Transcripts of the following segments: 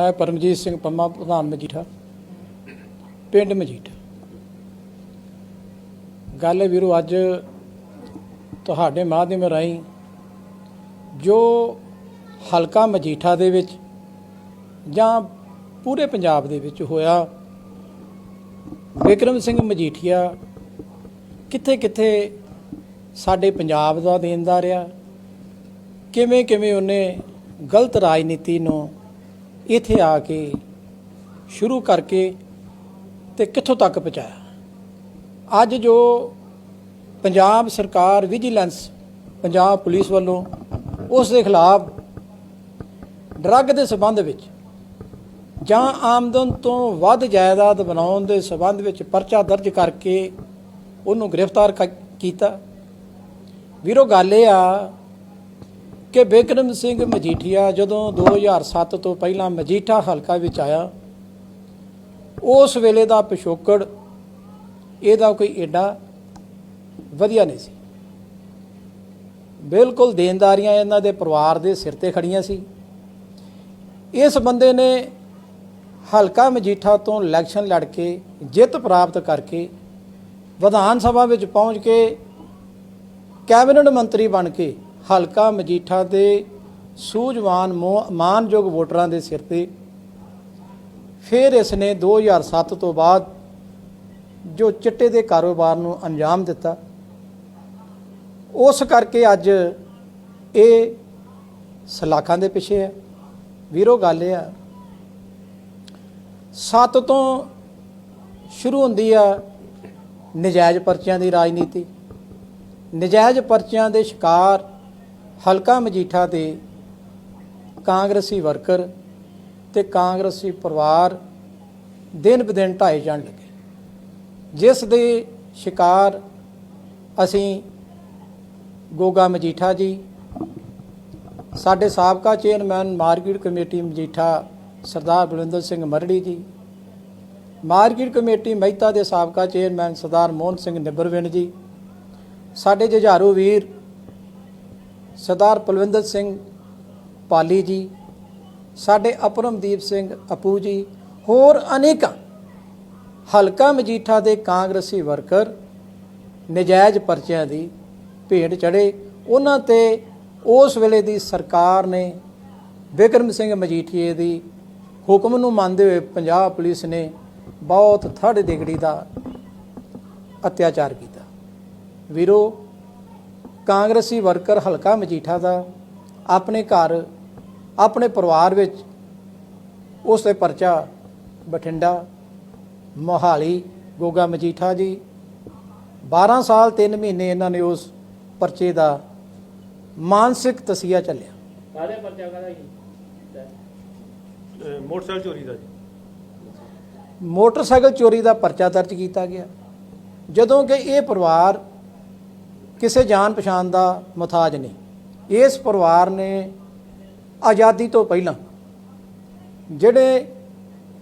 ਮੈਂ ਪਰਮਜੀਤ ਸਿੰਘ ਪੰਮਾ, ਪ੍ਰਧਾਨ ਮਜੀਠਾ, ਪਿੰਡ ਮਜੀਠਾ। ਗੱਲ ਹੈ ਵੀਰੋ, ਅੱਜ ਤੁਹਾਡੇ ਮਾਧਿਅਮ ਰਾਹੀਂ ਜੋ ਹਲਕਾ ਮਜੀਠਾ ਦੇ ਵਿੱਚ ਜਾਂ ਪੂਰੇ ਪੰਜਾਬ ਦੇ ਵਿੱਚ ਹੋਇਆ ਵਿਕਰਮ ਸਿੰਘ ਮਜੀਠੀਆ ਕਿੱਥੇ ਕਿੱਥੇ ਸਾਡੇ ਪੰਜਾਬ ਦਾ ਦੇਣਦਾਰ ਰਿਹਾ ਕਿਵੇਂ ਕਿਵੇਂ ਉਹਨੇ ਗਲਤ ਰਾਜਨੀਤੀ ਨੂੰ ਇੱਥੇ ਆ ਕੇ ਸ਼ੁਰੂ ਕਰਕੇ ਤੇ ਕਿੱਥੋਂ ਤੱਕ ਪਹੁੰਚਾਇਆ? ਅੱਜ ਜੋ ਪੰਜਾਬ ਸਰਕਾਰ ਵਿਜੀਲੈਂਸ ਪੰਜਾਬ ਪੁਲਿਸ ਵੱਲੋਂ ਉਸ ਦੇ ਖਿਲਾਫ ਡਰੱਗ ਦੇ ਸਬੰਧ ਵਿੱਚ ਜਾਂ ਆਮਦਨ ਤੋਂ ਵੱਧ ਜਾਇਦਾਦ ਬਣਾਉਣ ਦੇ ਸਬੰਧ ਵਿੱਚ ਪਰਚਾ ਦਰਜ ਕਰਕੇ ਉਹਨੂੰ ਗ੍ਰਿਫਤਾਰ ਕ- ਕੀਤਾ। ਵੀਰੋ, ਗੱਲ ਇਹ ਆ ਕਿ ਬਿਕਰਮ ਸਿੰਘ ਮਜੀਠੀਆ ਜਦੋਂ 2007 ਤੋਂ ਪਹਿਲਾਂ ਮਜੀਠਾ ਹਲਕਾ ਵਿੱਚ ਆਇਆ, ਉਸ ਵੇਲੇ ਦਾ ਪਿਛੋਕੜ, ਇਹਦਾ ਕੋਈ ਏਡਾ ਵਧੀਆ ਨਹੀਂ ਸੀ। ਬਿਲਕੁਲ ਦੇਣਦਾਰੀਆਂ ਇਹਨਾਂ ਦੇ ਪਰਿਵਾਰ ਦੇ ਸਿਰ ਤੇ ਖੜੀਆਂ ਸੀ। ਇਸ ਬੰਦੇ ਨੇ ਹਲਕਾ ਮਜੀਠਾ ਤੋਂ ਇਲੈਕਸ਼ਨ ਲੜ ਕੇ ਜਿੱਤ ਪ੍ਰਾਪਤ ਕਰਕੇ ਵਿਧਾਨ ਸਭਾ ਵਿੱਚ ਪਹੁੰਚ ਕੇ ਕੈਬਨਿਟ ਮੰਤਰੀ ਬਣ ਕੇ ਹਲਕਾ ਮਜੀਠਾ ਦੇ ਸੂਝਵਾਨ ਮੋ- ਮਾਨਯੋਗ ਵੋਟਰਾਂ ਦੇ ਸਿਰ ਤੇ। ਫਿਰ ਇਸ ਨੇ 2007 ਤੋਂ ਬਾਅਦ ਜੋ ਚਿੱਟੇ ਦੇ ਕਾਰੋਬਾਰ ਨੂੰ ਅੰਜਾਮ ਦਿੱਤਾ। ਉਸ ਕਰਕੇ ਅੱਜ ਇਹ ਸਲਾਖਾਂ ਦੇ ਪਿੱਛੇ ਹੈ। ਵੀਰੋ, ਗੱਲ ਇਹ ਆ, ਸੱਤ ਤੋਂ ਸ਼ੁਰੂ ਹੁੰਦੀ ਆ ਨਜਾਇਜ਼ ਪਰਚਿਆਂ ਦੀ ਰਾਜਨੀਤੀ। ਨਜਾਇਜ਼ ਪਰਚਿਆਂ ਦੇ ਸ਼ਿਕਾਰ ਹਲਕਾ ਮਜੀਠਾ ਦੇ ਕਾਂਗਰਸੀ ਵਰਕਰ ਤੇ ਕਾਂਗਰਸੀ ਪਰਿਵਾਰ ਦਿਨ ਬਦਿਨ ਢਾਏ ਜਾਣ ਲੱਗੇ। ਜਿਸ ਦੇ ਸ਼ਿਕਾਰ ਅਸੀਂ ਗੋਗਾ ਮਜੀਠਾ ਜੀ, ਸਾਡੇ ਸਾਬਕਾ chairman market committee Majitha Sardar Balwinder Singh Marari ji, market committee Mehta ਦੇ ਸਾਬਕਾ ਚੇਅਰਮੈਨ ਸਰਦਾਰ ਮੋਹਨ ਸਿੰਘ ਨਿੱਬਰਵਿੰਡ ਜੀ, ਸਾਡੇ ਜੁਝਾਰੂ ਵੀਰ ਸਰਦਾਰ ਪਲਵਿੰਦਰ ਸਿੰਘ ਪਾਲੀ ਜੀ, ਸਾਡੇ ਅਪਰਮਦੀਪ ਸਿੰਘ ਅਪੂ ਜੀ, ਹੋਰ ਅਨੇਕਾਂ ਹਲਕਾ ਮਜੀਠਾ ਦੇ ਕਾਂਗਰਸੀ ਵਰਕਰ ਨਜਾਇਜ਼ ਪਰਚਿਆਂ ਦੀ ਭੇਡ ਚੜੇ ਉਹਨਾਂ ਤੇ ਉਸ ਵੇਲੇ ਦੀ ਸਰਕਾਰ ਨੇ ਬਿਕਰਮ ਸਿੰਘ ਮਜੀਠੀਏ ਦੀ ਹੁਕਮ ਨੂੰ ਮੰਨਦੇ ਹੋਏ ਪੰਜਾਬ ਪੁਲਿਸ ਨੇ ਬਹੁਤ ਥੜ ਡਿਗਰੀ ਦਾ ਅਤਿਆਚਾਰ ਕੀਤਾ। ਵੀਰੋ ਕਾਂਗਰਸੀ ਵਰਕਰ ਹਲਕਾ ਮਜੀਠਾ ਦਾ ਆਪਣੇ ਘਰ ਆਪਣੇ ਪਰਿਵਾਰ ਵਿੱਚ ਉਸ ਦੇ ਪਰਚਾ ਬਠਿੰਡਾ ਮੋਹਾਲੀ ਗੋਗਾ ਮਜੀਠਾ ਜੀ 12 ਸਾਲ 3 ਮਹੀਨੇ ਇਹਨਾਂ ਨੇ ਉਸ ਪਰਚੇ ਦਾ ਮਾਨਸਿਕ ਤਸੀਹਾ ਚੱਲਿਆ ਕਾਹਦੇ ਪਰਚਾ ਕਾਹਦਾ ਜੀ? ਮੋਟਰਸਾਈਕਲ ਚੋਰੀ ਦਾ ਜੀ। ਮੋਟਰਸਾਈਕਲ ਚੋਰੀ ਦਾ ਪਰਚਾ ਦਰਜ ਕੀਤਾ ਗਿਆ। ਜਦੋਂ ਕਿ ਇਹ ਪਰਿਵਾਰ ਕਿਸੇ ਜਾਣ ਪਛਾਣ ਦਾ ਮੁਤਾਜ ਨਹੀਂ। ਇਸ ਪਰਿਵਾਰ ਨੇ ਆਜ਼ਾਦੀ ਤੋਂ ਪਹਿਲਾਂ ਜਿਹੜੇ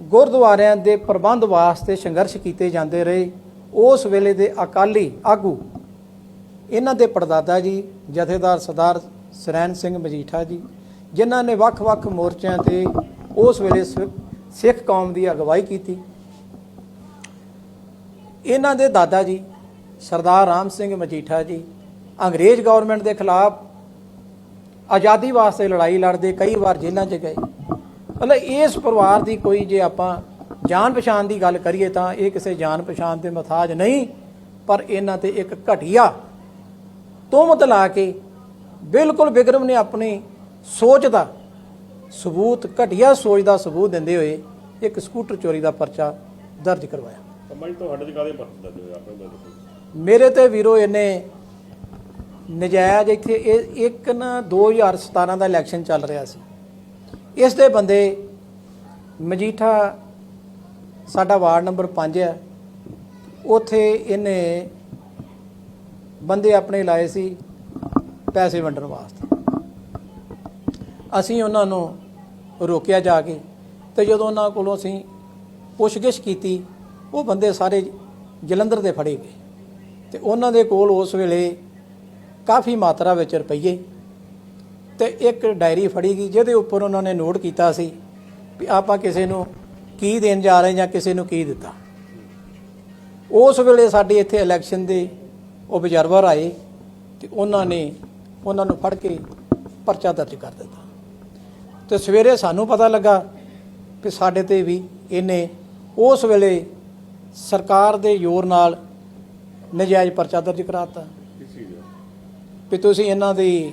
ਗੁਰਦੁਆਰਿਆਂ ਦੇ ਪ੍ਰਬੰਧ ਵਾਸਤੇ ਸੰਘਰਸ਼ ਕੀਤੇ ਜਾਂਦੇ ਰਹੇ, ਉਸ ਵੇਲੇ ਦੇ ਅਕਾਲੀ ਆਗੂ ਇਹਨਾਂ ਦੇ ਪੜਦਾਦਾ ਜੀ, ਜਥੇਦਾਰ ਸਰਦਾਰ ਸਰੈਨ ਸਿੰਘ ਮਜੀਠਾ ਜੀ, ਜਿਨ੍ਹਾਂ ਨੇ ਵੱਖ-ਵੱਖ ਮੋਰਚਿਆਂ ਤੇ ਉਸ ਵੇਲੇ ਸਿ- ਸਿੱਖ ਕੌਮ ਦੀ ਅਗਵਾਈ ਕੀਤੀ। ਇਹਨਾਂ ਦੇ ਦਾਦਾ ਜੀ ਸਰਦਾਰ ਰਾਮ ਸਿੰਘ ਮਜੀਠਾ ਜੀ, ਅੰਗਰੇਜ਼ ਗਵਰਨਮੈਂਟ ਦੇ ਖਿਲਾਫ ਆਜ਼ਾਦੀ ਵਾਸਤੇ ਲੜਾਈ ਲੜਦੇ ਕਈ ਵਾਰ ਜੇਲ੍ਹਾਂ 'ਚ ਗਏ। ਮਤਲਬ ਇਸ ਪਰਿਵਾਰ ਦੀ ਕੋਈ ਜੇ ਆਪਾਂ ਜਾਣ ਪਛਾਣ ਦੀ ਗੱਲ ਕਰੀਏ ਤਾਂ ਇਹ ਕਿਸੇ ਜਾਣ ਪਛਾਣ ਦੇ ਮਥਾਜ ਨਹੀਂ, ਪਰ ਇਹਨਾਂ ਤੇ ਇੱਕ ਘਟੀਆ ਤੋਮਤ ਲਾ ਕੇ ਬਿਲਕੁਲ ਬਿਕਰਮ ਨੇ ਆਪਣੀ ਸੋਚ ਦਾ ਸਬੂਤ, ਘਟੀਆ ਸੋਚ ਦਾ ਸਬੂਤ ਦਿੰਦੇ ਹੋਏ ਇੱਕ ਸਕੂਟਰ ਚੋਰੀ ਦਾ ਪਰਚਾ ਦਰਜ ਕਰਵਾਇਆ। ਕੰਮਾਂ ਤੁਹਾਡੇ ਚ ਕਾਦੇ ਪਰਚੇ ਦਰਜ ਹੋਏ ਆਪਣੇ ਮੇਰੇ ਤੇ ਵੀਰੋ ਇਹਨੇ ਨਜਾਇਜ਼ ਇੱਥੇ ਇਹ ਇੱਕ ਨਾ 2017 ਦਾ ਇਲੈਕਸ਼ਨ ਚੱਲ ਰਿਹਾ ਸੀ। ਇਸ ਦੇ ਬੰਦੇ ਮਜੀਠਾ ਸਾਡਾ ਵਾਰਡ ਨੰਬਰ 5 ਹੈ। ਉਥੇ ਇਹਨੇ ਬੰਦੇ ਆਪਣੇ ਲਾਏ ਸੀ ਪੈਸੇ ਵੰਡਣ ਵਾਸਤੇ। ਅਸੀਂ ਉਹਨਾਂ ਨੂੰ ਰੋਕਿਆ ਜਾ ਕੇ ਤੇ ਜਦੋਂ ਉਹਨਾਂ ਕੋਲੋਂ ਅਸੀਂ ਪੁੱਛਗਿੱਛ ਕੀਤੀ, ਉਹ ਬੰਦੇ ਸਾਰੇ ਜਲੰਧਰ ਦੇ ਫੜੇ ਗਏ। ਤੇ ਉਹਨਾਂ ਦੇ ਕੋਲ ਉਸ ਵੇਲੇ ਕਾਫੀ ਮਾਤਰਾ ਵਿੱਚ ਰੁਪਈਏ ਤੇ ਇੱਕ ਡਾਇਰੀ ਫੜੀ ਗਈ, ਜਿਹਦੇ ਉੱਪਰ ਉਹਨਾਂ ਨੇ ਨੋਟ ਕੀਤਾ ਸੀ ਵੀ ਆਪਾਂ ਕਿਸੇ ਨੂੰ ਕੀ ਦੇਣ ਜਾ ਰਹੇ ਜਾਂ ਕਿਸੇ ਨੂੰ ਕੀ ਦਿੱਤਾ। ਉਸ ਵੇਲੇ ਸਾਡੇ ਇੱਥੇ ਇਲੈਕਸ਼ਨ ਦੇ ਓਬਜ਼ਰਵਰ ਆਏ ਤੇ ਉਹਨਾਂ ਨੇ ਉਹਨਾਂ ਨੂੰ ਫੜ ਕੇ ਪਰਚਾ ਦਰਜ ਕਰ ਦਿੱਤਾ। ਤੇ ਸਵੇਰੇ ਸਾਨੂੰ ਪਤਾ ਲੱਗਾ ਕਿ ਸਾਡੇ ਤੇ ਵੀ ਇਹਨੇ ਉਸ ਵੇਲੇ ਸਰਕਾਰ ਦੇ ਜ਼ੋਰ ਨਾਲ ਨਜਾਇਜ਼ ਪਰਚਾ ਦਰਜ ਕਰਾਤਾ। ਕਿਸ ਵੀ ਤੁਸੀਂ ਇਹਨਾਂ ਦੀ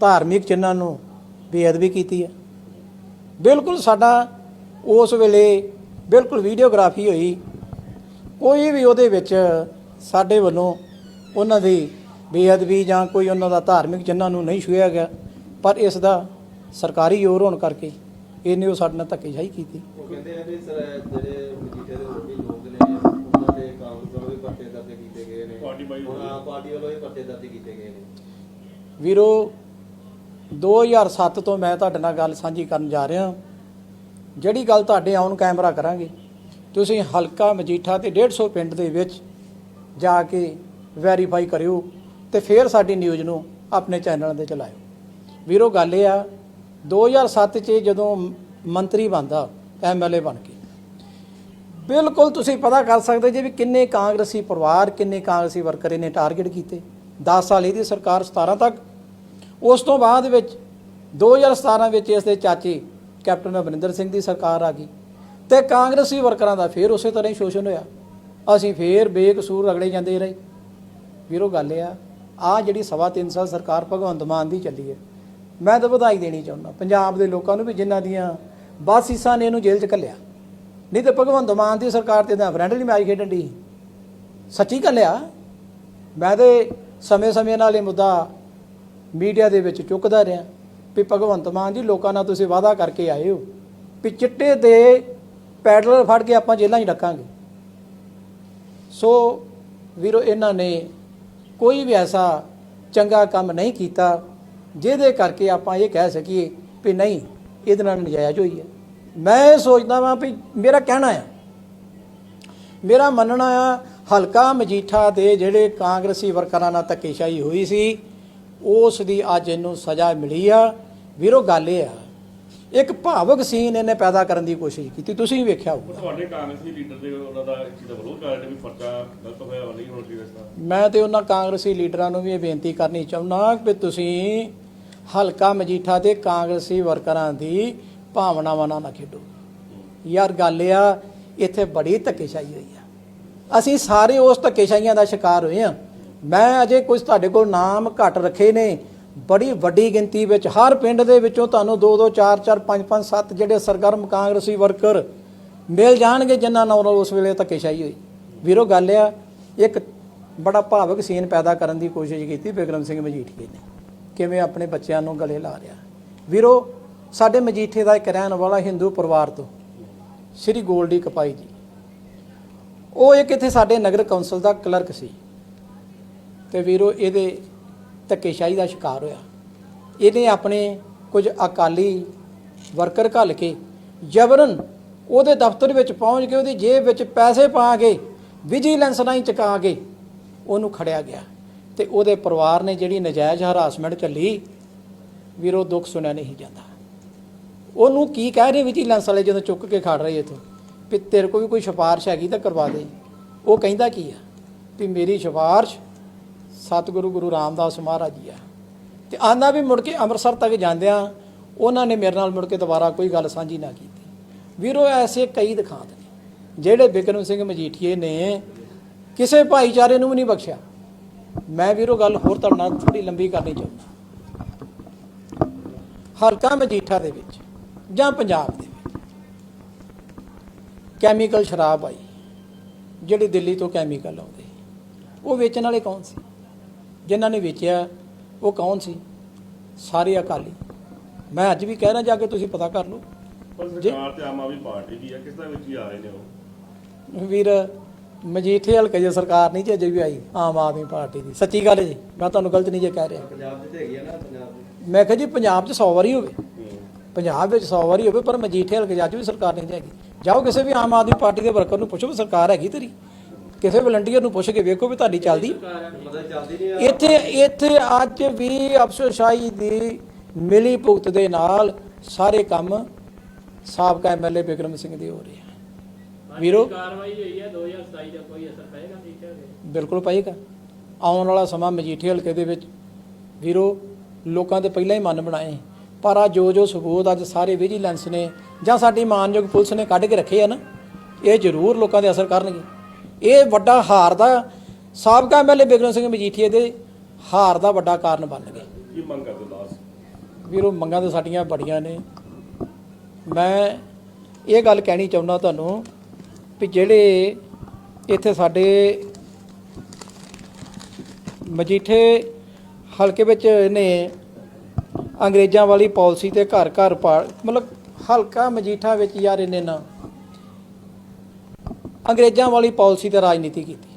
ਧਾਰਮਿਕ ਚਿੰਨਾਂ ਨੂੰ ਬੇਅਦਬੀ ਕੀਤੀ ਹੈ। ਬਿਲਕੁਲ ਸਾਡਾ ਉਸ ਵੇਲੇ ਬਿਲਕੁਲ ਵੀਡੀਓਗ੍ਰਾਫੀ ਹੋਈ। ਕੋਈ ਵੀ ਉਹਦੇ ਵਿੱਚ ਸਾਡੇ ਵੱਲੋਂ ਉਹਨਾਂ ਦੀ ਬੇਅਦਬੀ ਜਾਂ ਕੋਈ ਉਹਨਾਂ ਦਾ ਧਾਰਮਿਕ ਚਿੰਨਾਂ ਨੂੰ ਨਹੀਂ ਛੂਹਿਆ ਗਿਆ, ਪਰ ਇਸ ਦਾ ਸਰਕਾਰੀ ਜ਼ੋਰ ਹੋਣ ਕਰਕੇ ਇਹਨੇ ਉਹ ਸਾਡੇ ਨਾਲ ਧੱਕੇਸ਼ਾਹੀ ਕੀਤੀ। ਉਹ ਕਹਿੰਦੇ ਆ ਵੀ ਸਰ ਜਿਹੜੇ ਮਜੀਠੇ ਦੇ ਪਾਰਟੀ ਬਾਈ ਆਮ ਪਾਰਟੀ ਵੱਲੋਂ ਵੀ ਪਰਚੇ ਦਰਜ ਕੀਤੇ ਗਏ ਨੇ। ਵੀਰੋ 2007 ਤੋਂ ਮੈਂ ਤੁਹਾਡੇ ਨਾਲ ਗੱਲ ਸਾਂਝੀ ਕਰਨ ਜਾ ਰਿਹਾ। ਜਿਹੜੀ ਗੱਲ ਤੁਹਾਡੇ ਆਨ ਕੈਮਰਾ ਕਰਾਂਗੇ। ਤੁਸੀਂ ਹਲਕਾ ਮਜੀਠਾ ਤੇ 150 ਪਿੰਡ ਦੇ ਵਿੱਚ ਜਾ ਕੇ ਵੈਰੀਫਾਈ ਕਰਿਓ ਤੇ ਫਿਰ ਸਾਡੀ ਨਿਊਜ਼ ਨੂੰ ਆਪਣੇ ਚੈਨਲ ਤੇ ਚਲਾਇਓ। ਵੀਰੋ ਗੱਲ ਇਹ ਆ 2007 ਚ ਜਦੋਂ ਮੰਤਰੀ ਬਣਦਾ ਐਮਐਲਏ ਬਣ ਕੇ। ਬਿਲਕੁਲ ਤੁਸੀਂ ਪਤਾ ਕਰ ਸਕਦੇ ਜੇ ਵੀ ਕਿੰਨੇ ਕਾਂਗਰਸੀ ਪਰਿਵਾਰ, ਕਿੰਨੇ ਕਾਂਗਰਸੀ ਵਰਕਰ ਇਹਨੇ ਟਾਰਗੇਟ ਕੀਤੇ। 10 ਸਾਲ ਇਹਦੀ ਸਰਕਾਰ 17 ਤੱਕ। ਉਸ ਤੋਂ ਬਾਅਦ ਵਿੱਚ 2017 ਵਿੱਚ ਇਸ ਦੇ ਚਾਚੇ ਕੈਪਟਨ ਅਮਰਿੰਦਰ ਸਿੰਘ ਦੀ ਸਰਕਾਰ ਆ ਗਈ ਤੇ ਕਾਂਗਰਸੀ ਵਰਕਰਾਂ ਦਾ ਫੇਰ ਉਸੇ ਤਰ੍ਹਾਂ ਹੀ ਸ਼ੋਸ਼ਣ ਹੋਇਆ। ਅਸੀਂ ਫੇਰ ਬੇਕਸੂਰ ਰਗੜੇ ਜਾਂਦੇ ਰਹੇ। ਵੀਰੋ ਗੱਲ ਇਹ ਆ ਆ ਜਿਹੜੀ ਸਵਾ ਤਿੰਨ ਸਾਲ ਸਰਕਾਰ ਭਗਵੰਤ ਮਾਨ ਦੀ ਚੱਲੀ ਹੈ, ਮੈਂ ਤਾਂ ਵਧਾਈ ਦੇਣੀ ਚਾਹੁੰਦਾ। ਪੰਜਾਬ ਦੇ ਲੋਕਾਂ ਨੂੰ ਵੀ ਜਿਨ੍ਹਾਂ ਦੀਆਂ ਬਾਸੀਸਾਂ ਨੇ ਇਹਨੂੰ ਜੇਲ੍ਹ 'ਚ ਘੱਲਿਆ। ਨਹੀਂ ਤੇ ਭਗਵੰਤ ਮਾਨ ਦੀ ਸਰਕਾਰ ਤੇ ਤਾਂ ਫਰੈਂਡਲੀ ਮੈਚ ਖੇਡਣ ਦੀ। ਸੱਚੀ ਘੱਲਿਆ ਮੈਂ ਤੇ ਸਮੇਂ-ਸਮੇਂ ਨਾਲ ਇਹ ਮੁੱਦਾ ਮੀਡੀਆ ਦੇ ਵਿੱਚ ਚੁੱਕਦਾ ਰਿਹਾ ਵੀ ਭਗਵੰਤ ਮਾਨ ਜੀ ਲੋਕਾਂ ਨਾਲ ਤੁਸੀਂ ਵਾਅਦਾ ਕਰਕੇ ਆਏ ਹੋ ਵੀ ਚਿੱਟੇ ਦੇ ਪੈਡਲਰ ਫੜ ਕੇ ਆਪਾਂ ਜੇਲ੍ਹਾਂ 'ਚ ਰੱਖਾਂਗੇ ਸੋ ਵੀਰੋ, ਇਹਨਾਂ ਨੇ ਕੋਈ ਵੀ ਐਸਾ ਚੰਗਾ ਕੰਮ ਨਹੀਂ ਕੀਤਾ, ਜਿਹਦੇ ਕਰਕੇ ਆਪਾਂ ਇਹ ਕਹਿ ਸਕੀਏ ਵੀ ਨਹੀਂ, ਇਹਦੇ ਨਾਲ ਨਜਾਇਜ਼ ਹੋਈ ਹੈ। ਮੈਂ ਇਹ ਸੋਚਦਾ ਵਾਂ ਵੀ ਮੇਰਾ ਕਹਿਣਾ ਹੈ ਮੇਰਾ ਮੰਨਣਾ ਆ ਹਲਕਾ ਮਜੀਠਾ ਦੇ ਜਿਹੜੇ ਕਾਂਗਰਸੀ ਵਰਕਰਾਂ ਨਾਲ ਧੱਕੇਸ਼ਾਹੀ ਹੋਈ ਸੀ ਉਸ ਦੀ ਅੱਜ ਇਹਨੂੰ ਸਜ਼ਾ ਮਿਲੀ ਆ। ਵੀਰੋ ਗੱਲ ਇਹ ਆ ਇੱਕ ਭਾਵਕ ਸੀਨ ਇਹਨੇ ਪੈਦਾ ਕਰਨ ਦੀ ਕੋਸ਼ਿਸ਼ ਕੀਤੀ। ਤੁਸੀਂ ਵੀ ਵੇਖਿਆ ਹੋਊਗਾ। ਤੁਹਾਡੇ ਕਾਂਗਰਸੀ ਲੀਡਰ ਦੇ ਉਹਨਾਂ ਦਾ ਇਸ ਚੀਜ਼ ਦਾ ਵਿਰੋਧ ਕਰ ਰਹੇ ਵੀ ਪਰਚਾ ਗਲਤ ਹੋਇਆ ਵਾ ਨਹੀਂ ਹੋਣਾ ਦਾ ਮੈਂ ਤੇ ਉਹਨਾਂ ਕਾਂਗਰਸੀ ਲੀਡਰਾਂ ਨੂੰ ਵੀ ਇਹ ਬੇਨਤੀ ਕਰਨੀ ਚਾਹੁੰਦਾ ਕਿ ਤੁਸੀਂ ਹਲਕਾ ਮਜੀਠਾ ਦੇ ਕਾਂਗਰਸੀ ਵਰਕਰਾਂ ਦੀ ਭਾਵਨਾਵਾਂ ਨਾਲ ਨਾ ਖੇਡੋ। ਯਾਰ ਗੱਲ ਆ, ਇੱਥੇ ਬੜੀ ਧੱਕੇਸ਼ਾਹੀ ਹੋਈ ਆ। ਅਸੀਂ ਸਾਰੇ ਉਸ ਧੱਕੇਸ਼ਾਹੀਆਂ ਦਾ ਸ਼ਿਕਾਰ ਹੋਏ ਆ। ਮੈਂ ਅਜੇ ਕੁਝ ਤੁਹਾਡੇ ਕੋਲ ਨਾਮ ਘੱਟ ਰੱਖੇ ਨੇ। ਬੜੀ ਵੱਡੀ ਗਿਣਤੀ ਵਿੱਚ, ਹਰ ਪਿੰਡ ਦੇ ਵਿੱਚੋਂ ਤੁਹਾਨੂੰ 2 2 4 4 5 5 7 ਜਿਹੜੇ ਸਰਗਰਮ ਕਾਂਗਰਸੀ ਵਰਕਰ ਮਿਲ ਜਾਣਗੇ ਜਿਨ੍ਹਾਂ ਨਾਲ ਉਸ ਵੇਲੇ ਧੱਕੇਸ਼ਾਹੀ ਹੋਈ। ਵੀਰੋ, ਗੱਲ ਆ, ਇੱਕ ਬੜਾ ਭਾਵਕ ਸੀਨ ਪੈਦਾ ਕਰਨ ਦੀ ਕੋਸ਼ਿਸ਼ ਕੀਤੀ ਬਿਕਰਮ ਸਿੰਘ ਮਜੀਠੀਏ ਨੇ। ਕਿਵੇਂ ਆਪਣੇ ਬੱਚਿਆਂ ਨੂੰ ਗਲੇ ਲਾ ਰਿਹਾ ਵੀਰੋ ਸਾਡੇ ਮਜੀਠੇ ਦਾ ਇੱਕ ਰਹਿਣ ਵਾਲਾ ਹਿੰਦੂ ਪਰਿਵਾਰ ਤੋਂ, ਸ੍ਰੀ ਗੋਲਡੀ ਕਪਾਈ ਜੀ। ਉਹ ਇੱਕ ਇੱਥੇ ਸਾਡੇ ਨਗਰ ਕੌਂਸਲ ਦਾ ਕਲਰਕ ਸੀ ਤੇ ਵੀਰੋ, ਇਹਦੇ ਧੱਕੇਸ਼ਾਹੀ ਦਾ ਸ਼ਿਕਾਰ ਹੋਇਆ। ਇਹਨੇ ਆਪਣੇ ਕੁਝ ਅਕਾਲੀ ਵਰਕਰ ਘੱਲ ਕੇ ਜਬਰਨ ਉਹਦੇ ਦਫ਼ਤਰ ਵਿੱਚ ਪਹੁੰਚ ਕੇ, ਉਹਦੀ ਜੇਬ ਵਿੱਚ ਪੈਸੇ ਪਾ ਕੇ, ਵਿਜੀਲੈਂਸ ਰਾਹੀਂ ਚੁਕਾ ਕੇ ਉਹਨੂੰ ਖੜਿਆ ਗਿਆ ਤੇ ਉਹਦੇ ਪਰਿਵਾਰ ਨੇ ਜਿਹੜੀ ਨਜਾਇਜ਼ ਹਰਾਸਮੈਂਟ ਚੱਲੀ ਵੀਰੋ, ਦੁੱਖ ਸੁਣਿਆ ਨਹੀਂ ਜਾਂਦਾ। ਉਹਨੂੰ ਕੀ ਕਹਿ ਰਹੇ ਵਿਜੀਲੈਂਸ ਵਾਲੇ ਜਦੋਂ ਚੁੱਕ ਕੇ ਖੜ ਰਹੇ ਇਥੋਂ? ਵੀ ਤੇਰੇ ਕੋਲ ਵੀ ਕੋਈ ਸਿਫਾਰਿਸ਼ ਹੈਗੀ ਤਾਂ ਕਰਵਾ ਦੇ। ਉਹ ਕਹਿੰਦਾ ਕੀ ਆ? ਵੀ ਮੇਰੀ ਸਿਫਾਰਿਸ਼ ਸਤਿਗੁਰੂ ਗੁਰੂ ਰਾਮਦਾਸ ਮਹਾਰਾਜ ਜੀ ਆ। ਤੇ ਆਂਦਾ ਵੀ ਮੁੜ ਕੇ ਅੰਮ੍ਰਿਤਸਰ ਤੱਕ ਜਾਂਦਿਆਂ ਉਹਨਾਂ ਨੇ ਮੇਰੇ ਨਾਲ ਮੁੜ ਕੇ ਦੁਬਾਰਾ ਕੋਈ ਗੱਲ ਸਾਂਝੀ ਨਾ ਕੀਤੀ। ਵੀਰੋ, ਐਸੇ ਕਈ ਦਿਖਾਂਤ ਨੇ, ਜਿਹੜੇ ਬਿਕਰਮ ਸਿੰਘ ਮਜੀਠੀਏ ਨੇ ਕਿਸੇ ਭਾਈਚਾਰੇ ਨੂੰ ਵੀ ਨਹੀਂ ਬਖਸ਼ਿਆ। ਮੈਂ ਵੀਰੋ, ਗੱਲ ਹੋਰ ਤੁਹਾਡੇ ਨਾਲ ਥੋੜੀ ਲੰਬੀ ਕਰਨੀ ਚਾਹੁੰਦਾ। ਹਲਕਾ ਮਜੀਠਾ ਦੇ ਵਿੱਚ ਜਾਂ ਪੰਜਾਬ ਦੇ ਵਿੱਚ। ਕੈਮੀਕਲ ਸ਼ਰਾਬ ਆਈ। ਜਿਹੜੀ ਦਿੱਲੀ ਤੋਂ ਕੈਮੀਕਲ ਆਉਂਦੇ। ਉਹ ਵੇਚਣ ਵਾਲੇ ਕੌਣ ਸੀ? ਜਿਨ੍ਹਾਂ ਨੇ ਵੇਚਿਆ ਉਹ ਕੌਣ ਸੀ? ਸਾਰੇ ਅਕਾਲੀ। ਮੈਂ ਅੱਜ ਵੀ ਕਹਿ ਰਿਹਾ ਜਾ ਕੇ ਤੁਸੀਂ ਪਤਾ ਕਰ ਲਓ। ਪਰ। ਸਰਕਾਰ ਤੇ ਆਮ ਆਦਮੀ ਪਾਰਟੀ ਵੀ ਆ ਕਿਸ ਤਰ੍ਹਾਂ ਵਿੱਚ ਹੀ ਆ ਰਹੇ ਨੇ ਉਹ? ਵੀਰ ਮਜੀਠੇ ਹਲਕੇ ਜੇ ਸਰਕਾਰ ਨਹੀਂ ਜੇ ਅਜੇ ਵੀ ਆਈ ਆਮ ਆਦਮੀ ਪਾਰਟੀ ਦੀ। ਸੱਚੀ ਗੱਲ ਹੈ ਜੀ ਮੈਂ ਤੁਹਾਨੂੰ ਗਲਤ ਨਹੀਂ ਜੇ ਕਹਿ ਰਿਹਾ। ਪੰਜਾਬ 'ਚ ਤੇ ਹੈਗੀ ਆ ਨਾ ਪੰਜਾਬ ਦੀ। ਮੈਂ ਕਿਹਾ ਜੀ ਪੰਜਾਬ 'ਚ 100 ਵਾਰੀ ਹੋਵੇ। ਹੂੰ। ਪੰਜਾਬ ਵਿੱਚ 100 ਵਾਰੀ ਹੋਵੇ, ਪਰ ਮਜੀਠੇ ਹਲਕੇ 'ਚ ਅੱਜ ਵੀ ਸਰਕਾਰ ਨਹੀਂ ਹੈਗੀ। ਜਾਓ ਕਿਸੇ ਵੀ ਆਮ ਆਦਮੀ ਪਾਰਟੀ ਦੇ ਵਰਕਰ ਨੂੰ ਪੁੱਛੋ ਸਰਕਾਰ ਹੈਗੀ ਤੇਰੀ। ਕਿਸੇ ਵਲੰਟੀਅਰ ਨੂੰ ਪੁੱਛ ਕੇ ਵੇਖੋ ਵੀ ਤੁਹਾਡੀ ਚੱਲਦੀ। ਇੱਥੇ ਇੱਥੇ ਅੱਜ ਵੀ ਅਫਸਰਸ਼ਾਹੀ ਦੀ ਮਿਲੀ ਭੁਗਤ ਦੇ ਨਾਲ ਸਾਰੇ ਕੰਮ ਸਾਬਕਾ ਐਮਐਲਏ ਬਿਕਰਮ ਸਿੰਘ ਦੇ ਹੋ ਰਹੇ ਆ। ਵੀਰੋ ਕਾਰਵਾਈ ਹੋਈ ਹੈ 2027 ਦਾ ਕੋਈ ਅਸਰ ਪਏਗਾ ਮਜੀਠੇ ਬਿਲਕੁਲ ਪਏਗਾ ਆਉਣ ਵਾਲਾ ਸਮਾਂ ਮਜੀਠੇ ਹਲਕੇ ਦੇ ਵਿੱਚ। ਵੀਰੋ, ਲੋਕਾਂ ਦੇ ਪਹਿਲਾਂ ਹੀ ਮਨ ਬਣਾਏ। ਪਰ ਆ ਜੋ ਜੋ ਸਬੂਤ ਅੱਜ ਸਾਰੇ ਵਿਜੀਲੈਂਸ ਨੇ ਜਾਂ ਸਾਡੀ ਮਾਨਯੋਗ ਪੁਲਿਸ ਨੇ ਕੱਢ ਕੇ ਰੱਖੇ ਆ ਨਾ ਇਹ ਜ਼ਰੂਰ ਲੋਕਾਂ ਦੇ ਅਸਰ ਕਰਨਗੇ। ਇਹ ਵੱਡਾ ਹਾਰ ਦਾ ਸਾਬਕਾ ਐਮਐਲਏ ਬਿਕਰਮ ਸਿੰਘ ਮਜੀਠੀਏ ਦੇ ਹਾਰ ਦਾ ਵੱਡਾ ਕਾਰਨ ਬਣ ਗਏ। ਕੀ ਮੰਗ ਕਰਦੇ ਲਾਸ? ਵੀਰੋ ਮੰਗਾਂ ਤਾਂ ਸਾਡੀਆਂ ਬੜੀਆਂ ਨੇ। ਮੈਂ ਇਹ ਗੱਲ ਕਹਿਣੀ ਚਾਹੁੰਦਾ ਤੁਹਾਨੂੰ ਵੀ ਜਿਹੜੇ ਇੱਥੇ ਸਾਡੇ ਮਜੀਠੇ ਹਲਕੇ ਵਿੱਚ ਇਹਨੇ ਅੰਗਰੇਜ਼ਾਂ ਵਾਲੀ ਪਾਲਿਸੀ ਤੇ ਘਰ ਘਰ ਪਾ ਮਤਲਬ ਹਲਕਾ ਮਜੀਠਾ ਵਿੱਚ ਯਾਰ ਇਹਨੇ ਨਾ ਅੰਗਰੇਜ਼ਾਂ ਵਾਲੀ ਪਾਲਿਸੀ ਤੇ ਰਾਜਨੀਤੀ ਕੀਤੀ।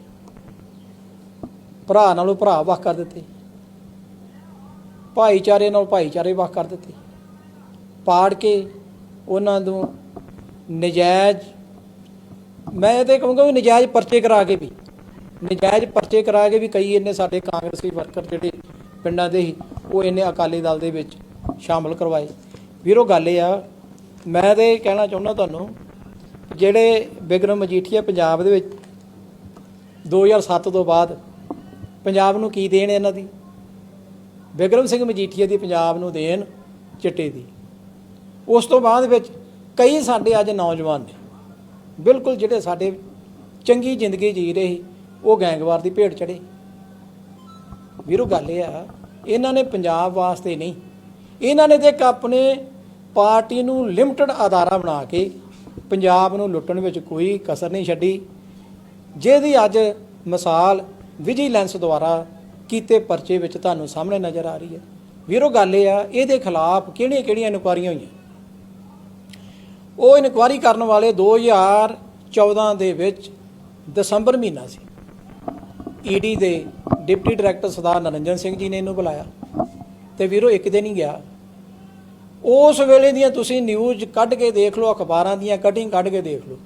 ਭਰਾ ਨਾਲੋਂ ਭਰਾ ਵੱਖ ਕਰ ਦਿੱਤੇ। ਭਾਈਚਾਰੇ ਨਾਲ ਭਾਈਚਾਰੇ ਵੱਖ ਕਰ ਦਿੱਤੇ। ਪਾੜ ਕੇ ਉਹਨਾਂ ਨੂੰ ਨਜਾਇਜ਼, ਮੈਂ ਇਹ ਤੇ ਕਹੂੰਗਾ ਵੀ ਨਜਾਇਜ਼ ਪਰਚੇ ਕਰਾ ਕੇ ਵੀ, ਨਜਾਇਜ਼ ਪਰਚੇ ਕਰਾ ਕੇ ਵੀ ਕਈ ਇੰਨੇ ਸਾਡੇ ਕਾਂਗਰਸੀ ਵਰਕਰ ਜਿਹੜੇ ਪਿੰਡਾਂ ਦੇ ਹੀ ਉਹ ਇਹਨੇ ਅਕਾਲੀ ਦਲ ਦੇ ਵਿੱਚ ਸ਼ਾਮਲ ਕਰਵਾਏ। ਵੀਰੋ, ਗੱਲ ਇਹ ਆ, ਮੈਂ ਤੇ ਕਹਿਣਾ ਚਾਹੁੰਦਾ ਤੁਹਾਨੂੰ, ਜਿਹੜੇ ਬਿਗਰਮ ਮਜੀਠੀਆ ਪੰਜਾਬ ਦੇ ਵਿੱਚ 2007 ਤੋਂ ਬਾਅਦ ਪੰਜਾਬ ਨੂੰ ਕੀ ਦੇਣ ਇਹਨਾਂ ਦੀ? ਬਿਕਰਮ ਸਿੰਘ ਮਜੀਠੀਆ ਦੀ ਪੰਜਾਬ ਨੂੰ ਦੇਣ ਚਿੱਟੇ ਦੀ। ਉਸ ਤੋਂ ਬਾਅਦ ਵਿੱਚ ਕਈ ਸਾਡੇ ਅੱਜ ਨੌਜਵਾਨ ਨੇ, ਬਿਲਕੁਲ ਜਿਹੜੇ ਸਾਡੇ ਚੰਗੀ ਜ਼ਿੰਦਗੀ ਜੀ ਰਹੇ ਸੀ, ਉਹ ਗੈਂਗਵਾਰ ਦੀ ਭੇਟ ਚੜੇ ਵੀਰੋ ਗੱਲ ਇਹ ਆ, ਇਹਨਾਂ ਨੇ ਪੰਜਾਬ ਵਾਸਤੇ ਨਹੀਂ, ਇਹਨਾਂ ਨੇ ਤੇ ਇੱਕ ਆਪਣੇ ਪਾਰਟੀ ਨੂੰ ਲਿਮਟਿਡ ਆਧਾਰਾ ਬਣਾ ਕੇ ਪੰਜਾਬ ਨੂੰ ਲੁੱਟਣ ਵਿੱਚ ਕੋਈ ਕਸਰ ਨਹੀਂ ਛੱਡੀ, ਜਿਹਦੀ ਅੱਜ ਮਿਸਾਲ ਵਿਜੀਲੈਂਸ ਦੁਆਰਾ ਕੀਤੇ ਪਰਚੇ ਵਿੱਚ ਤੁਹਾਨੂੰ ਸਾਹਮਣੇ ਨਜ਼ਰ ਆ ਰਹੀ ਹੈ। ਵੀਰੋ ਗੱਲ ਇਹ ਆ, ਇਹਦੇ ਖਿਲਾਫ ਕਿਹੜੀਆਂ ਕਿਹੜੀਆਂ ਇਨਕੁਆਰੀਆਂ ਹੋਈਆਂ? ਉਹ ਇਨਕੁਆਰੀ ਕਰਨ ਵਾਲੇ 2014 ਦੇ ਵਿੱਚ ਦਸੰਬਰ ਮਹੀਨਾ ਸੀ। ਈਡੀ ਦੇ ਡਿਪਟੀ ਡਾਇਰੈਕਟਰ ਸਰਦਾਰ ਨਰਿੰਜਨ ਸਿੰਘ ਜੀ ਨੇ ਇਹਨੂੰ ਬੁਲਾਇਆ ਤੇ ਵੀਰੋ, ਇੱਕ ਦਿਨ ਹੀ ਗਿਆ। ਉਸ ਵੇਲੇ ਦੀਆਂ ਤੁਸੀਂ ਨਿਊਜ਼ ਕੱਢ ਕੇ ਦੇਖ ਲਓ, ਅਖਬਾਰਾਂ ਦੀਆਂ ਕਟਿੰਗ ਕੱਢ ਕੇ ਦੇਖ ਲਓ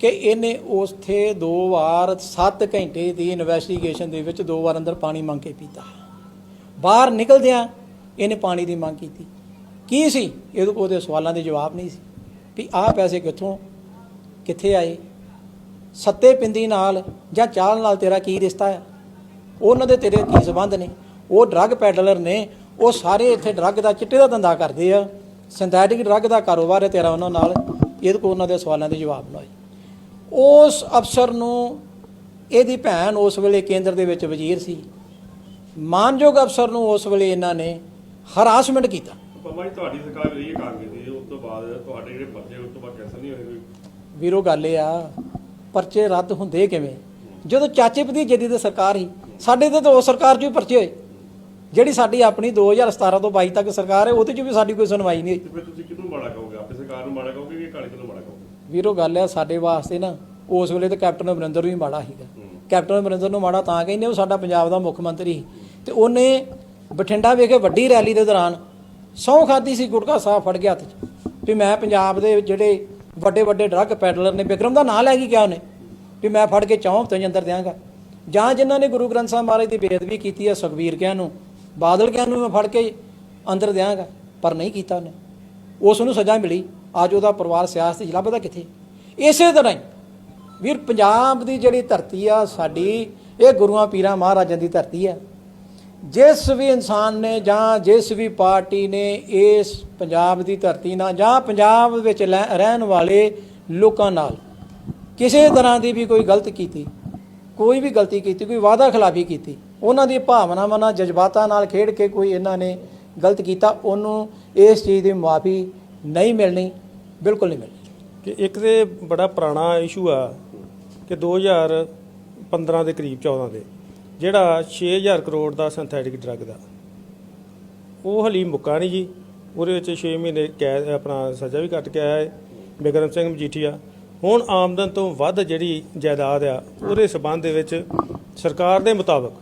ਕਿ ਇਹਨੇ ਉਸਥੇ ਦੋ ਵਾਰ 7 ਘੰਟੇ ਦੀ ਇਨਵੈਸਟੀਗੇਸ਼ਨ ਦੇ ਵਿੱਚ ਦੋ ਵਾਰ ਅੰਦਰ ਪਾਣੀ ਮੰਗ ਕੇ ਪੀਤਾ। ਬਾਹਰ ਨਿਕਲਦਿਆਂ ਇਹਨੇ ਪਾਣੀ ਦੀ ਮੰਗ ਕੀਤੀ। ਕੀ ਸੀ? ਇਹਦੇ ਉਹਦੇ ਸਵਾਲਾਂ ਦੇ ਜਵਾਬ ਨਹੀਂ ਸੀ। ਵੀ ਆਹ ਪੈਸੇ ਕਿੱਥੋਂ ਕਿੱਥੇ ਆਏ? ਸੱਤੇ ਪਿੰਦੀ ਨਾਲ ਜਾਂ ਚਾਲ ਨਾਲ ਤੇਰਾ ਕੀ ਰਿਸ਼ਤਾ ਹੈ? ਉਹਨਾਂ ਦੇ ਤੇਰੇ ਕੀ ਸੰਬੰਧ ਨੇ? ਉਹ ਡਰੱਗ ਪੈਡਲਰ ਨੇ ਉਹ ਸਾਰੇ ਇੱਥੇ ਡਰੱਗ ਦਾ ਚਿੱਟੇ ਦਾ ਧੰਦਾ ਕਰਦੇ ਆ। ਸਿੰਥੈਟਿਕ ਡਰੱਗ ਦਾ ਕਾਰੋਬਾਰ ਹੈ ਤੇਰਾ ਉਹਨਾਂ ਨਾਲ। ਇਹਦੇ ਕੋਲ ਉਹਨਾਂ ਦੇ ਸਵਾਲਾਂ ਦੇ ਜਵਾਬ ਨਾ ਉਸ ਅਫਸਰ ਨੂੰ ਇਹਦੀ ਭੈਣ ਉਸ ਵੇਲੇ ਕੇਂਦਰ ਦੇ ਵਿੱਚ ਵਜ਼ੀਰ ਸੀ। ਮਾਨਯੋਗ ਅਫਸਰ ਨੂੰ ਉਸ ਵੇਲੇ ਇਹਨਾਂ ਨੇ ਹਰਾਸਮੈਂਟ ਕੀਤਾ। ਪਮਾ ਜੀ ਤੁਹਾਡੀ ਸਰਕਾਰ ਰਹੀ ਹੈ ਕਾਂਗਰਸ ਦੀ ਉਸ ਤੋਂ ਬਾਅਦ ਤੁਹਾਡੇ ਜਿਹੜੇ ਪਰਚੇ ਉਸ ਤੋਂ ਬਾਅਦ ਕੈਂਸਲ ਨਹੀਂ ਹੋਏ ਕੋਈ? ਵੀਰੋ ਗੱਲ ਇਹ ਆ ਪਰਚੇ ਰੱਦ ਹੁੰਦੇ ਕਿਵੇਂ? ਜਦੋਂ ਚਾਚੇ ਭਤੀਜੇ ਦੀ ਤੇ ਸਰਕਾਰ ਸੀ ਸਾਡੇ ਤੇ ਤਾਂ ਉਹ ਸਰਕਾਰ 'ਚ ਹੀ ਪਰਚੇ ਹੋਏ। ਜਿਹੜੀ ਸਾਡੀ ਆਪਣੀ 2017 ਤੋਂ 22 ਤੱਕ ਸਰਕਾਰ ਹੈ ਉਹਦੇ 'ਚ ਵੀ ਸਾਡੀ ਕੋਈ ਸੁਣਵਾਈ ਨਹੀਂ ਹੋਈ। ਫਿਰ ਤੁਸੀਂ ਕਿਹਨੂੰ ਮਾੜਾ ਕਹੋਗੇ? ਆਪਣੀ ਸਰਕਾਰ ਨੂੰ ਮਾੜਾ ਕਹੋਗੇ ਕਿ ਕਾਲੀ ਦਲ ਨੂੰ ਮਾੜਾ ਕਹੋਗੇ? ਵੀਰੋ ਗੱਲ ਆ ਸਾਡੇ ਵਾਸਤੇ ਨਾ ਉਸ ਵੇਲੇ ਤਾਂ ਕੈਪਟਨ ਅਮਰਿੰਦਰ ਵੀ ਮਾੜਾ ਸੀਗਾ। ਕੈਪਟਨ ਅਮਰਿੰਦਰ ਨੂੰ ਮਾੜਾ ਤਾਂ ਕਹਿੰਦੇ ਉਹ ਸਾਡਾ ਪੰਜਾਬ ਦਾ ਮੁੱਖ ਮੰਤਰੀ ਸੀ। ਤੇ ਉਹਨੇ ਬਠਿੰਡਾ ਵਿਖੇ ਵੱਡੀ ਰੈਲੀ ਦੇ ਦੌਰਾਨ ਸਹੁੰ ਖਾਦੀ ਸੀ ਗੁਟਕਾ ਸਾਹਿਬ ਫੜ ਗਿਆ ਹੱਥ 'ਚ। ਵੀ ਮੈਂ ਪੰਜਾਬ ਦੇ ਜਿਹੜੇ ਵੱਡੇ ਵੱਡੇ ਡਰੱਗ ਪੈਡਲਰ ਨੇ, ਵਿਕਰਮ ਦਾ ਨਾਂ ਲੈ ਕੇ ਕਿਹਾ ਉਹਨੇ, ਵੀ ਮੈਂ ਫੜ ਕੇ ਚੌਂ ਹਫ਼ਤੇ ਅੰਦਰ ਦਿਆਂਗਾ। ਜਾਂ ਜਿਨ੍ਹਾਂ ਨੇ ਗੁਰੂ ਗ੍ਰੰਥ ਸਾਹਿਬ ਮਹਾਰਾਜ ਦੀ ਬੇਅਦਬੀ ਕੀਤੀ ਹੈ, ਸੁਖਬੀਰ ਕਿਆਂ ਨੂੰ, ਬਾਦਲ ਕਿਆਂ ਨੂੰ ਮੈਂ ਫੜ ਕੇ ਅੰਦਰ ਦਿਆਂਗਾ, ਪਰ ਨਹੀਂ ਕੀਤਾ ਉਹਨੇ। ਉਸ ਨੂੰ ਸਜ਼ਾ ਮਿਲੀ। ਅੱਜ ਉਹਦਾ ਪਰਿਵਾਰ ਸਿਆਸਤ 'ਚ ਲੱਭਦਾ ਕਿੱਥੇ? ਇਸੇ ਤਰ੍ਹਾਂ ਹੀ ਵੀਰ, ਪੰਜਾਬ ਦੀ ਜਿਹੜੀ ਧਰਤੀ ਆ, ਸਾਡੀ, ਇਹ ਗੁਰੂਆਂ, ਪੀਰਾਂ, ਮਹਾਰਾਜਾਂ ਦੀ ਧਰਤੀ ਆ। ਜਿਸ ਵੀ ਇਨਸਾਨ ਨੇ ਜਾਂ ਜਿਸ ਵੀ ਪਾਰਟੀ ਨੇ ਇਸ ਪੰਜਾਬ ਦੀ ਧਰਤੀ ਨਾਲ ਜਾਂ ਪੰਜਾਬ ਵਿੱਚ ਲੈ- ਰਹਿਣ ਵਾਲੇ ਲੋਕਾਂ ਨਾਲ ਕਿਸੇ ਤਰ੍ਹਾਂ ਦੀ ਵੀ ਕੋਈ ਗਲਤ ਕੀਤੀ, ਕੋਈ ਵੀ ਗਲਤੀ ਕੀਤੀ, ਕੋਈ ਵਾਅਦਾ ਖਿਲਾਫੀ ਕੀਤੀ, ਉਹਨਾਂ ਦੀ ਭਾਵਨਾਵਾਂ ਨਾਲ, ਜਜ਼ਬਾਤਾਂ ਨਾਲ ਖੇਡ ਕੇ ਕੋਈ ਇਹਨਾਂ ਨੇ ਗਲਤ ਕੀਤਾ, ਉਹਨੂੰ ਇਸ ਚੀਜ਼ ਦੀ ਮਾਫੀ ਨਹੀਂ ਮਿਲਣੀ, ਬਿਲਕੁਲ ਨਹੀਂ ਮਿਲਣੀ। ਕਿ ਇੱਕ ਤੇ ਬੜਾ ਪੁਰਾਣਾ ਇਸ਼ੂ ਆ ਕਿ 2015 ਦੇ ਕਰੀਬ 14 ਦੇ। ਜਿਹੜਾ 6000 ਕਰੋੜ ਦਾ ਸਿੰਥੈਟਿਕ ਡਰੱਗ ਦਾ। ਉਹ ਹਲੀ ਮੁੱਕਾ ਨਹੀਂ ਜੀ। ਉਹਦੇ ਵਿੱਚ 6 ਮਹੀਨੇ ਕੈਦ, ਆਪਣਾ ਸਜ਼ਾ ਵੀ ਕੱਟ ਕੇ ਆਇਆ ਹੈ ਬਿਕਰਮ ਸਿੰਘ ਮਜੀਠੀਆ। ਹੁਣ ਆਮਦਨ ਤੋਂ ਵੱਧ ਜਿਹੜੀ ਜਾਇਦਾਦ ਆ, ਉਹਦੇ ਸਬੰਧ ਦੇ ਵਿੱਚ ਸਰਕਾਰ ਦੇ ਮੁਤਾਬਕ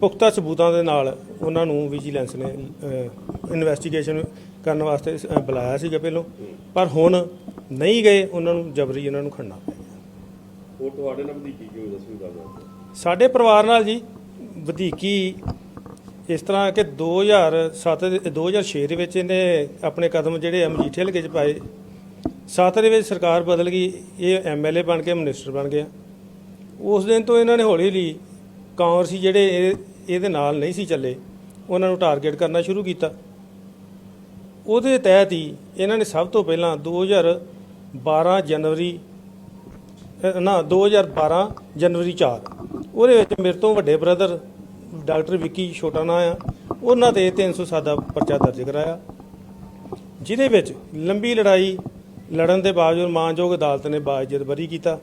ਪੁਖਤਾ ਸਬੂਤਾਂ ਦੇ ਨਾਲ ਉਹਨਾਂ ਨੂੰ ਵਿਜੀਲੈਂਸ ਨੇ ਇਨਵੈਸਟੀਗੇਸ਼ਨ ਕਰਨ ਵਾਸਤੇ ਬੁਲਾਇਆ ਸੀਗਾ ਪਹਿਲੋਂ। ਪਰ ਹੁਣ ਨਹੀਂ ਗਏ, ਉਹਨਾਂ ਨੂੰ ਜਬਰੀ ਉਹਨਾਂ ਨੂੰ ਖੜਨਾ ਪਿਆ ਹੋਰ ਤੁਹਾਡੇ ਨਾਲ ਵਧੀ ਕੀ ਕਿਉਂ ਦੱਸੋ ਸਾਡੇ ਪਰਿਵਾਰ ਨਾਲ ਜੀ ਵਧੀਕੀ ਇਸ ਤਰ੍ਹਾਂ ਕਿ 2007 ਦੇ 2006 ਦੇ ਵਿੱਚ ਇਹਨੇ ਆਪਣੇ ਕਦਮ ਜਿਹੜੇ ਮਜੀਠੇ ਹਲਕੇ 'ਚ ਪਾਏ। 7 ਦੇ ਵਿੱਚ ਸਰਕਾਰ ਬਦਲ ਗਈ ਇਹ ਐਮਐਲਏ ਬਣ ਕੇ ਮਿਨਿਸਟਰ ਬਣ ਗਿਆ। ਉਸ ਦਿਨ ਤੋਂ ਇਹਨਾਂ ਨੇ ਹੌਲੀ ਹੌਲੀ ਕਾਂਗਰਸੀ ਜਿਹੜੇ ਇਹ- ਇਹਦੇ ਨਾਲ ਨਹੀਂ ਸੀ ਚੱਲੇ ਉਹਨਾਂ ਨੂੰ ਟਾਰਗੇਟ ਕਰਨਾ ਸ਼ੁਰੂ ਕੀਤਾ। ਉਹਦੇ ਤਹਿਤ ਹੀ ਇਹਨਾਂ ਨੇ ਸਭ ਤੋਂ ਪਹਿਲਾਂ 2012 ਜਨਵਰੀ ਅ, ਨਾ 2012 ਜਨਵਰੀ 4 ਉਹਦੇ ਵਿੱਚ ਮੇਰੇ ਤੋਂ ਵੱਡੇ ਬ੍ਰਦਰ ਡਾਕਟਰ ਵਿੱਕੀ ਛੋਟਾ ਨਾਂ ਆ। ਉਹਨਾਂ ਤੇ 307 ਦਾ ਪਰਚਾ ਦਰਜ ਕਰਾਇਆ। ਜਿਹਦੇ ਵਿੱਚ ਲੰਬੀ ਲੜਾਈ, ਲੜਨ ਦੇ ਬਾਵਜੂਦ ਮਾਨਯੋਗ ਅਦਾਲਤ ਨੇ ਬਾਜ਼ਜਦ ਬਰੀ ਕੀਤਾ।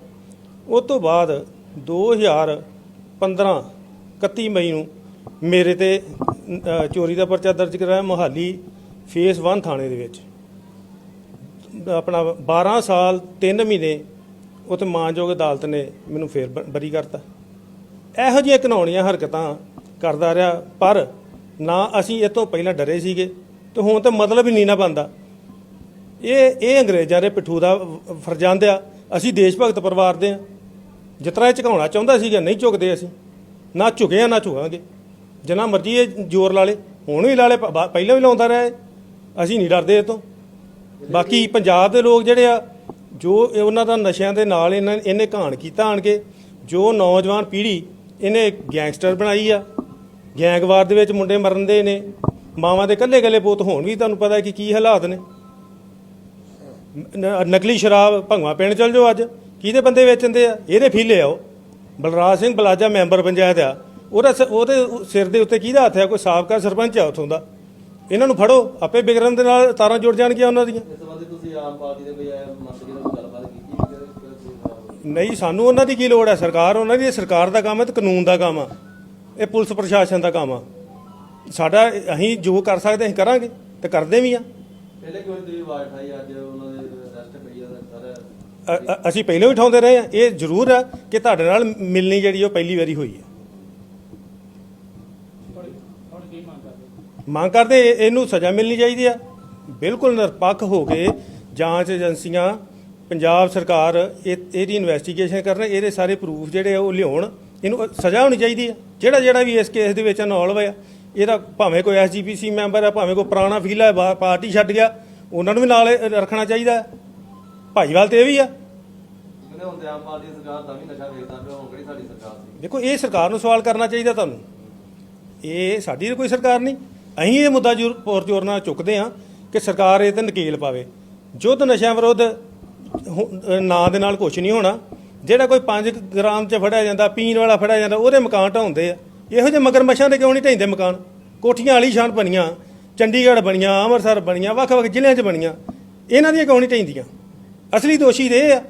ਉਸ ਤੋਂ ਬਾਅਦ 2015 31 ਮਈ ਨੂੰ ਮੇਰੇ ਤੇ ਚੋਰੀ ਦਾ ਪਰਚਾ ਦਰਜ ਕਰਾਇਆ ਮੋਹਾਲੀ ਫੇਸ 1 ਥਾਣੇ ਦੇ ਵਿੱਚ। ਆਪਣਾ 12 ਸਾਲ 3 ਮਹੀਨੇ ਉੱਥੇ ਮਾਨਯੋਗ ਅਦਾਲਤ ਨੇ ਮੈਨੂੰ ਫੇਰ ਬ- ਬਰੀ ਕਰਤਾ। ਇਹੋ ਜਿਹੀਆਂ ਘਿਨਾਉਣੀਆਂ ਹਰਕਤਾਂ ਕਰਦਾ ਰਿਹਾ, ਪਰ ਨਾ ਅਸੀਂ ਇਹ ਤੋਂ ਪਹਿਲਾਂ ਡਰੇ ਸੀਗੇ ਤੇ ਹੁਣ ਤਾਂ ਮਤਲਬ ਹੀ ਨਹੀਂ ਨਾ ਬੰਦਾ ਇਹ ਇਹ ਅੰਗਰੇਜ਼ਾਂ ਦੇ ਪਿੱਠੂ ਦਾ ਵ- ਫਰਜ਼ੰਦ ਆ। ਅਸੀਂ ਦੇਸ਼ ਭਗਤ ਪਰਿਵਾਰ ਦੇ ਆ। ਜਿਤਨਾ ਇਹ ਝੁਕਾਉਣਾ ਚਾਹੁੰਦਾ ਸੀਗਾ, ਨਹੀਂ ਝੁਕਦੇ ਅਸੀਂ। ਨਾ ਝੁਕੇ ਆ ਨਾ ਝੁਕਾਂਗੇ ਜਿੰਨਾ ਮਰਜ਼ੀ ਇਹ ਜ਼ੋਰ ਲਾ ਲੇ, ਹੁਣ ਵੀ ਲਾ ਲੇ ਪਹਿਲਾਂ ਵੀ ਲਾਉਂਦਾ ਰਿਹਾ ਇਹ। ਅਸੀਂ ਨਹੀਂ ਡਰਦੇ ਇਹ ਤੋਂ। ਬਾਕੀ ਪੰਜਾਬ ਦੇ ਲੋਕ ਜਿਹੜੇ ਆ, ਜੋ ਉਹਨਾਂ ਦਾ ਨਸ਼ਿਆਂ ਦੇ ਨਾਲ ਇਹਨਾਂ, ਇਹਨੇ ਘਾਣ ਕੀਤਾ ਆਣ ਕੇ, ਜੋ ਨੌਜਵਾਨ ਪੀੜ੍ਹੀ ਇਹਨੇ ਗੈਂਗਸਟਰ ਬਣਾਈ ਆ। ਗੈਂਗਵਾਰ ਦੇ ਵਿੱਚ ਮੁੰਡੇ ਮਰਨ ਦੇ ਨੇ। ਮਾਵਾਂ ਦੇ ਕੱਲੇ ਕੱਲੇ ਪੁੱਤ ਹੋਣ ਵੀ ਤੁਹਾਨੂੰ ਪਤਾ ਕਿ ਕੀ ਹਾਲਾਤ ਨੇ। ਨਕਲੀ ਸ਼ਰਾਬ ਭੰਗਵਾ ਪਿੰਡ ਚਲ ਜਾਓ ਅੱਜ। ਕਿਹਦੇ ਬੰਦੇ ਵੇਚਣਦੇ ਆ? ਇਹਦੇ ਫੀਲੇ ਆ ਉਹ। ਬਲਰਾਜ ਸਿੰਘ ਬਲਾਜਾ ਮੈਂਬਰ ਪੰਚਾਇਤ ਆ। ਉਹਦਾ ਸ- ਉਹਦੇ ਸਿਰ ਦੇ ਉੱਤੇ ਕਿਹਦਾ ਹੱਥ ਹੈ ਕੋਈ ਸਾਬਕਾ ਸਰਪੰਚ ਆ ਉਥੋਂ ਦਾ। ਇਹਨਾਂ ਨੂੰ ਫੜੋ। ਆਪੇ ਬਿਗਰਨ ਦੇ ਨਾਲ ਤਾਰਾਂ ਜੁੜ ਜਾਣਗੀਆਂ ਉਹਨਾਂ ਦੀਆਂ। ਇਸ ਸੰਬੰਧੀ ਤੁਸੀਂ ਆਮ ਪਾਰਟੀ ਦੇ ਕੋਈ ਮੰਤਰੀ ਨਾਲ ਕੋਈ ਗੱਲਬਾਤ ਕੀਤੀ ਕਿ ਕਿਹੜੇ ਕਿਹੜੇ ਕੋਈ ਖਰਾਬ ਹੋਈ? ਨਹੀਂ ਸਾਨੂੰ ਉਹਨਾਂ ਦੀ ਕੀ ਲੋੜ ਹੈ? ਸਰਕਾਰ ਉਹਨਾਂ ਦੀ ਸਰਕਾਰ ਦਾ ਕੰਮ ਹੈ ਤੇ ਕਾਨੂੰਨ ਦਾ ਕੰਮ ਆ। ਇਹ ਪੁਲਿਸ ਪ੍ਰਸ਼ਾਸਨ ਦਾ ਕੰਮ ਆ। ਸਾਡਾ ਅਸੀਂ ਜੋ ਕਰ ਸਕਦੇ ਅਸੀਂ ਕਰਾਂਗੇ ਤੇ ਕਰਦੇ ਵੀ ਆ। ਪਹਿਲੇ ਕਿਉਂ ਤੁਸੀਂ ਆਵਾਜ਼ ਉਠਾਈ ਅੱਜ ਉਹਨਾਂ ਦੇ ਅਰੈਸਟ ਪਈ ਆ ਸਾਰਾ ਅਸੀਂ ਪਹਿਲਾਂ ਵੀ ਉਠਾਉਂਦੇ ਰਹੇ ਆ। ਇਹ ਜ਼ਰੂਰ ਆ ਕਿ ਤੁਹਾਡੇ ਨਾਲ ਮਿਲਣੀ ਜਿਹੜੀ ਉਹ ਪਹਿਲੀ ਵਾਰੀ ਹੋਈ ਹੈ ਮੰਗ ਕਰਦੇ ਮੰਗ ਕਰਦੇ ਇਹ- ਇਹਨੂੰ ਸਜ਼ਾ ਮਿਲਣੀ ਚਾਹੀਦੀ ਆ। ਬਿਲਕੁਲ ਨਿਰਪੱਖ ਹੋ ਕੇ ਜਾਂਚ ਏਜੰਸੀਆਂ ਪੰਜਾਬ ਸਰਕਾਰ ਇਹ ਇਹਦੀ ਇਨਵੈਸਟੀਗੇਸ਼ਨ ਕਰਨ ਇਹਦੇ ਸਾਰੇ ਪ੍ਰੂਫ ਜਿਹੜੇ ਆ ਉਹ ਲਿਆਉਣ ਇਹਨੂੰ ਸਜ਼ਾ ਹੋਣੀ ਚਾਹੀਦੀ ਆ। ਜਿਹੜਾ ਜਿਹੜਾ ਵੀ ਇਸ ਕੇਸ ਦੇ ਵਿੱਚ ਇਨਵੋਲਵ ਆ ਇਹਦਾ ਭਾਵੇਂ ਕੋਈ ਐਸਜੀਪੀਸੀ ਮੈਂਬਰ ਆ ਭਾਵੇਂ ਕੋਈ ਪੁਰਾਣਾ ਫੀਲ ਹੈ ਪਾਰਟੀ ਛੱਡ ਗਿਆ ਉਹਨਾਂ ਨੂੰ ਵੀ ਨਾਲ ਰੱਖਣਾ ਚਾਹੀਦਾ ਹੈ। ਭਾਈਵਾਲ ਤੇ ਇਹ ਵੀ ਆ। ਕਹਿੰਦੇ ਹੁਣ ਤੇ ਆਮ ਪਾਰਟੀ ਦੀ ਸਰਕਾਰ ਤਾਂ ਵੀ ਨਸ਼ਾ ਵੇਚਦਾ ਪਿਆ ਹੁਣ ਕਿਹੜੀ ਸਾਡੀ ਸਰਕਾਰ ਸੀ? ਦੇਖੋ ਇਹ ਸਰਕਾਰ ਨੂੰ ਸਵਾਲ ਕਰਨਾ ਚਾਹੀਦਾ ਤੁਹਾਨੂੰ। ਇਹ ਸਾਡੀ ਕੋਈ ਸਰਕਾਰ ਨਹੀਂ। ਅਸੀਂ ਇਹ ਮੁੱਦਾ ਪੌਰ ਜ਼ੋਰ ਨਾਲ ਚੁੱਕਦੇ ਹਾਂ ਕਿ ਸਰਕਾਰ ਇਹ ਤੇ ਨਕੇਲ ਪਾਵੇ। ਯੁੱਧ ਨਸ਼ਿਆਂ ਵਿਰੁੱਧ ਹੁ- ਨਾਂ ਦੇ ਨਾਲ ਕੁਝ ਨਹੀਂ ਹੋਣਾ। ਜਿਹੜਾ ਕੋਈ 5 ਗ੍ਰਾਮ ਚ ਫੜਿਆ ਜਾਂਦਾ, ਪੀਣ ਵਾਲਾ ਫੜਿਆ ਜਾਂਦਾ, ਉਹਦੇ ਮਕਾਨ ਢਾਉਂਦੇ ਆ। ਇਹੋ ਜਿਹੇ ਮਗਰਮੱਛਾਂ ਦੇ ਕਿਉਂ ਨਹੀਂ ਢਾਈਂਦੇ ਮਕਾਨ? ਕੋਠੀਆਂ ਆਲੀਸ਼ਾਨ ਬਣੀਆਂ, ਚੰਡੀਗੜ੍ਹ ਬਣੀਆਂ, ਅੰਮ੍ਰਿਤਸਰ ਬਣੀਆਂ, ਵੱਖ-ਵੱਖ ਜ਼ਿਲ੍ਹਿਆਂ 'ਚ ਬਣੀਆਂ। ਇਹਨਾਂ ਦੀਆਂ ਕਿਉਂ ਨਹੀਂ ਢਾਈਂਦੀਆਂ ਅਸਲੀ ਦੋਸ਼ੀ ਤੇ ਇਹ ਆ।